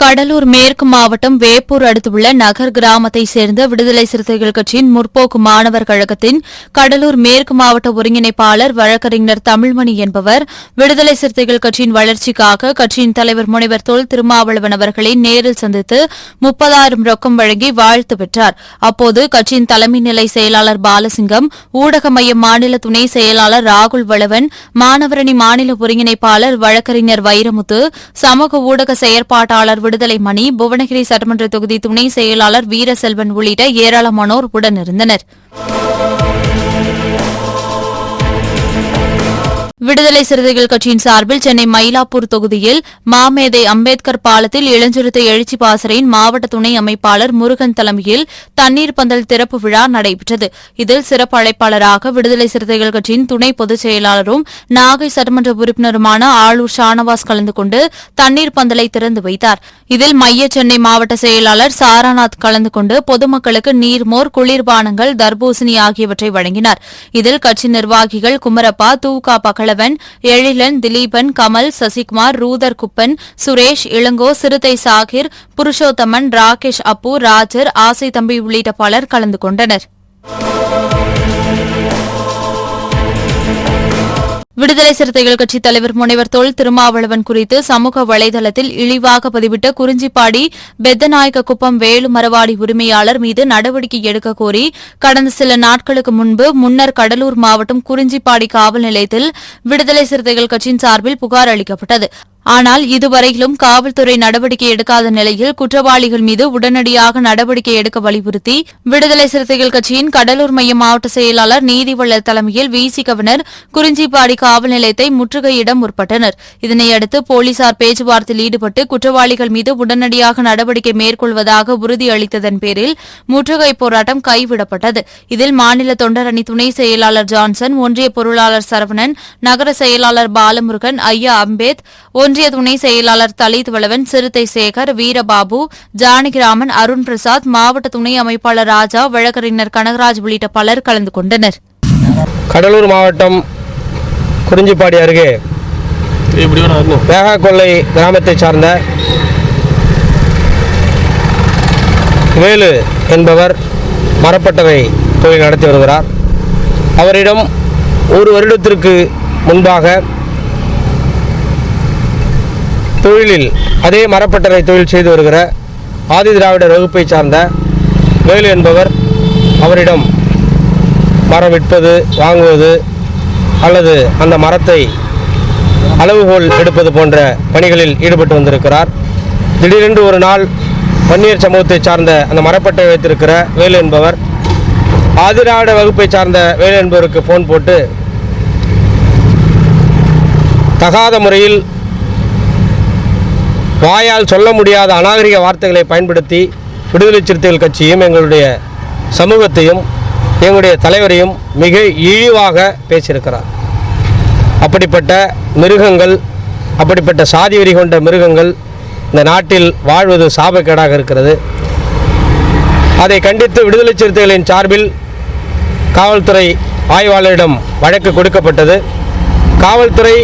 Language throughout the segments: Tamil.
கடலூர் மேற்கு மாவட்டம் வேப்பூர் அடுத்துள்ள நகர் கிராமத்தை சேர்ந்த விடுதலை சிறுத்தைகள் கட்சியின் முற்போக்கு மாணவர் கழகத்தின் கடலூர் மேற்கு மாவட்ட ஒருங்கிணைப்பாளர் வழக்கறிஞர் தமிழ்மணி என்பவர் விடுதலை சிறுத்தைகள் கட்சியின் வளர்ச்சிக்காக கட்சியின் தலைவர் முனைவர் தொல் திருமாவளவன் அவர்களை நேரில் சந்தித்து முப்பதாயிரம் ரொக்கம் வழங்கி வாழ்த்து பெற்றார். அப்போது கட்சியின் தலைமை நிலை செயலாளர் பாலசிங்கம் ஊடக மைய மாநில துணை செயலாளர் ராகுல் வளவன் மாணவரணி மாநில ஒருங்கிணைப்பாளர் வழக்கறிஞர் வைரமுத்து சமூக ஊடக செயற்பாட்டாளர் விடுதலை மணி புவனகிரி சட்டமன்ற தொகுதி துணை செயலாளர் வீரசெல்வன் உள்ளிட்ட ஏராளமானோர் உடனிருந்தனர். விடுதலை சிறுத்தைகள் கட்சியின் சார்பில் சென்னை மயிலாப்பூர் தொகுதியில் மாமேதை அம்பேத்கர் பாலத்தில் இளஞ்சிறுத்தை எழுச்சி பாசறையின் மாவட்ட துணை அமைப்பாளர் முருகன் தலைமையில் தண்ணீர் பந்தல் திறப்பு விழா நடைபெற்றது. இதில் சிறப்பு அழைப்பாளராக விடுதலை சிறுத்தைகள் கட்சியின் துணை பொதுச் செயலாளரும் நாகை சட்டமன்ற உறுப்பினருமான ஆளூர் ஷானவாஸ் கலந்து கொண்டு தண்ணீர் பந்தலை திறந்து வைத்தார். இதில் மைய சென்னை மாவட்ட செயலாளர் சாராநாத் கலந்து கொண்டு பொதுமக்களுக்கு நீர்மோர் குளிர்பானங்கள் தர்பூசணி ஆகியவற்றை வழங்கினார். இதில் கட்சி நிர்வாகிகள் குமரப்பா தூகா பகலவன் எழிலன் திலீபன் கமல் சசிகுமார் ரூதர் குப்பன் சுரேஷ் இளங்கோ சிறுத்தை சாகிர் புருஷோத்தமன் ராகேஷ் அப்பு ராஜர் ஆசை தம்பி உள்ளிட்ட பலர் கலந்து கொண்டனர். விடுதலை சிறுத்தைகள் கட்சி தலைவர் முனைவர் தொல் திருமாவளவன் குறித்து சமூக வலைதளத்தில் இழிவாக பதிவிட்ட குறிஞ்சிப்பாடி பெத்தநாயக்க குப்பம் வேலு மரவாடி உரிமையாளர் மீது நடவடிக்கை எடுக்க கோரி கடந்த சில நாட்களுக்கு முன்பு முன்னர் கடலூர் மாவட்டம் குறிஞ்சிப்பாடி காவல் நிலையத்தில் விடுதலை சிறுத்தைகள் கட்சியின் சார்பில் புகார் அளிக்கப்பட்டது. ஆனால் இதுவரையிலும் காவல்துறை நடவடிக்கை எடுக்காத நிலையில் குற்றவாளிகள் மீது உடனடியாக நடவடிக்கை எடுக்க வலியுறுத்தி விடுதலை சிறுத்தைகள் கட்சியின் கடலூர் மைய மாவட்ட செயலாளர் நீதிவள்ளர் தலைமையில் விசி கவர்னர் குறிஞ்சிப்பாடி காவல் நிலையத்தை முற்றுகையிட முற்பட்டனர். இதனையடுத்து போலீசார் பேச்சுவார்த்தையில் ஈடுபட்டு குற்றவாளிகள் மீது உடனடியாக நடவடிக்கை மேற்கொள்வதாக உறுதியளித்ததன் பேரில் முற்றுகை போராட்டம் கைவிடப்பட்டது. இதில் மாநில தொண்டரணி துணை செயலாளர் ஜான்சன் ஒன்றிய பொருளாளர் சரவணன் நகர செயலாளர் பாலமுருகன் ஐயா அம்பேத் ஒன்றிய துணை செயலாளர் தலித் வளவன் சிறுத்தை சேகர் வீரபாபு ஜானகிராமன் அருண் பிரசாத் மாவட்ட துணை அமைப்பாளர் ராஜா வழக்கறிஞர் கனகராஜ் உள்ளிட்ட பலர் கலந்து கொண்டனர். கடலூர் மாவட்டம் குறிஞ்சிப்பாடி அருகே வேகாக்கொல்லை கிராமத்தை சார்ந்த வேலு என்பவர் மரப்பட்டறை தொழில் நடத்தி வருகிறார். அவரிடம் ஒரு வருடத்திற்கு முன்பாக தொழிலில் அதே மரப்பட்டறை தொழில் செய்து வருகிற ஆதி திராவிடர் வகுப்பை சார்ந்த வேலு என்பவர் அவரிடம் மரம் விற்பது வாங்குவது அல்லது அந்த மரத்தை அளவுகோல் எடுப்பது போன்ற பணிகளில் ஈடுபட்டு வந்திருக்கிறார். திடீரென்று ஒரு நாள் பன்னீர் சமூகத்தை சார்ந்த அந்த மரப்பட்டை வைத்திருக்கிற வேலு என்பவர் ஆதிராவிட வகுப்பை சார்ந்த வேலு என்பவருக்கு ஃபோன் போட்டு தகாத முறையில் வாயால் சொல்ல முடியாத அநாகரிக வார்த்தைகளை பயன்படுத்தி விடுதலை சிறுத்தைகள் கட்சியும் எங்களுடைய சமூகத்தையும் எங்களுடைய தலைவரையும் மிக இழிவாக பேசியிருக்கிறார். அப்படிப்பட்ட மிருகங்கள் அப்படிப்பட்ட சாதி வெறி கொண்ட மிருகங்கள் இந்த நாட்டில் வாழ்வது சாபக்கேடாக இருக்கிறது. அதை கண்டித்து விடுதலை சிறுத்தைகளின் சார்பில் காவல்துறை ஆய்வாளரிடம் வழக்கு கொடுக்கப்பட்டது. காவல்துறை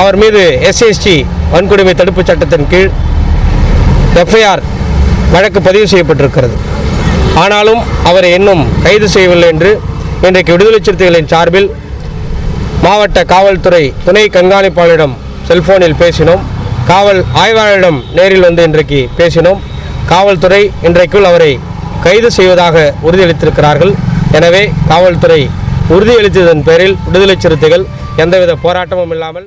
அவர் மீது எஸ்எஸ்டி வன்கொடுமை தடுப்புச் சட்டத்தின் கீழ் எஃப்ஐஆர் வழக்கு பதிவு செய்யப்பட்டிருக்கிறது. ஆனாலும் அவரை இன்னும் கைது செய்யவில்லை என்று இன்றைக்கு விடுதலை சிறுத்தைகளின் சார்பில் மாவட்ட காவல்துறை துணை கண்காணிப்பாளரிடம் செல்போனில் பேசினோம். காவல் ஆய்வாளரிடம் நேரில் வந்து இன்றைக்கு பேசினோம். காவல்துறை இன்றைக்குள் அவரை கைது செய்வதாக உறுதியளித்திருக்கிறார்கள். எனவே காவல்துறை உறுதியளித்ததன் பேரில் விடுதலை சிறுத்தைகள் எந்தவித போராட்டமும் இல்லாமல்